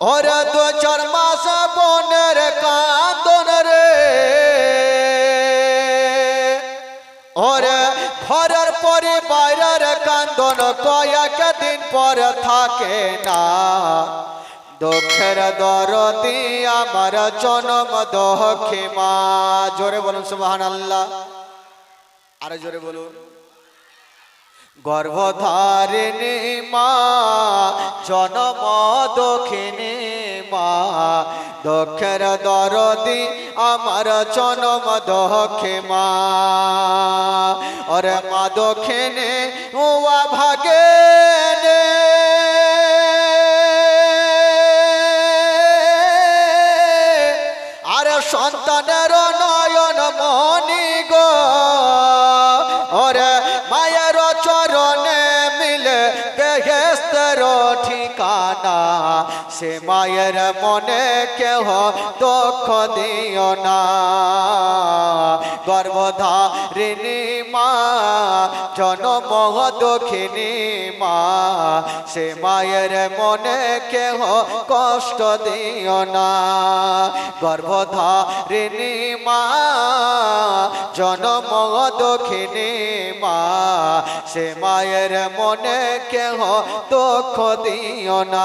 ওরে দু চার মাস বনের কান্দন রে। ওরে ঘরের পরে বাইরের কান্দন কয়েক দিন পর থাকে না। দুঃখের দরদি আমার জনম দক্ষে মা। জোরে বলুন সুবহান আল্লাহ আরও জোরে বলুন। গর্ভধারিণী মা, জনম দক্ষিণী মা। দক্ষের দরদি আমার জনম দক্ষে মা। ওরে মা দক্ষিণে উয়া ভাগে আরে সন্তানের বেহেস্তের ঠিকানা সে মায়ের মনে কেহ দুঃখ দিও না। গর্ভধারিণী মা, জনম দক্ষিণী মা, সে মায়ের মনে কেহ কষ্ট দিও না। গর্ভধারিণী মা, জনম দক্ষিণী মা, সে মায়ের মনে কেহ দুঃখ দিও না। না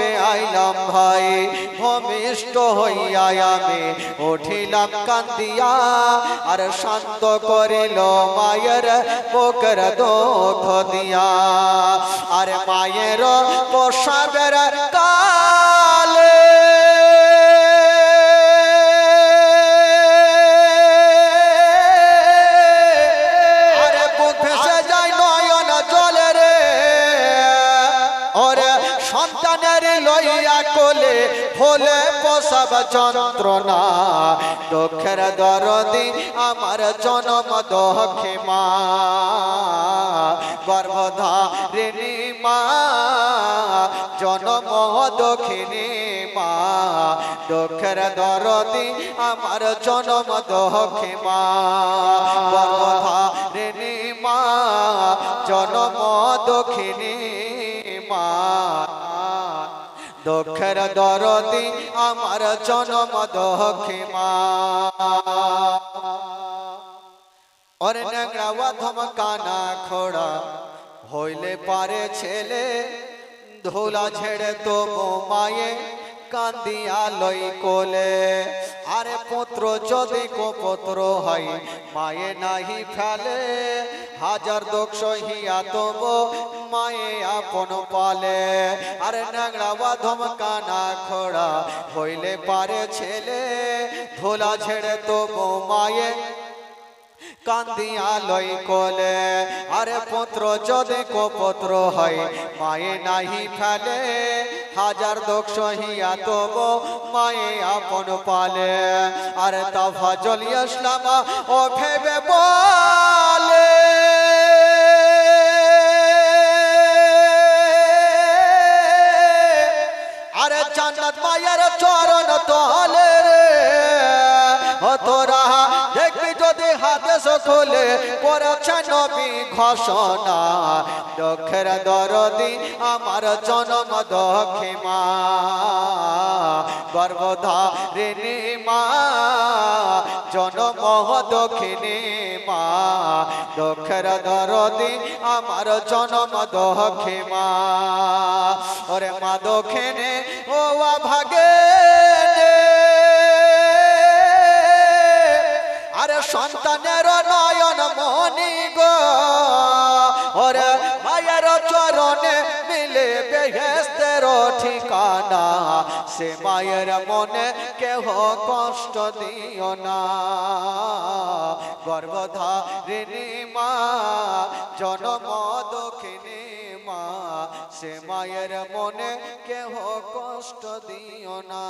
আইলাম ভাই? ভমিষ্ট হইয়া আমি উঠিলাম কান্দিয়া, আর শান্ত করিল মায়ের বুকের দুঃখ দিয়া। আর মায়ের পোষাবের সন্তানের লইয়া কোলে ফলে প্রসব যন্ত্রণা। দুঃখের দরদি আমার জনম দক্ষে মা গর্ভধারিণী মা, জনম দক্ষিণী মা। দুঃখের দরদি আমার জনম দক্ষে মা গর্ভধারিণী মা, জনম দক্ষিণী মা। দুঃখের দরদি আমার জনম দক্ষে ওর ন্যাংরা ধমকানা খোড়া, হইলে পারে ছেলে, ধোলা ছেড়ে তো মায়ে। কান্দিয়া লই কোলে। আরে পুত্র, যদি কো পুত্র হয়, মায়ে নাহি ফেলে। হাজার দোষ হিয়া তব মায়ে আপন পালে। আরে ন্যাংরা ধমকানা খোড়া হইলে পারে ছেলে। ধোলা ছেড়ে তো মায়ে কান্দিয়া লই কোলে। আরে পুত্র, যদি কো পুত্র হয়, মায়ে নাহি ফেলে। হাজার দোক হিয়া তব মায়ে আপন পালে। আর তা জলি ইসলামা ও ভেবে বলে। আরে জান্নাত মায়ের দেখবি যদি হাতে সকলে করেছে নবী ঘোষণা দক্ষের দরদি আমার জনম দক্ষে মা গর্ভধারিণী মা, জনম দক্ষিণী মা দক্ষের দরদি আমার জনম দক্ষে মা ওরে মা দক্ষিণে, ও ভাগে সন্তানের নয়ন মনি গো। ওরে মায়ের চরণে মিলে বেহেস্তের ঠিকানা। সে মায়ের মনে কেহ কষ্ট দিও না। গর্ভধারিণী মা, জনম দক্ষিণী মা, সে মায়ের মনে কেহ কষ্ট দিও না।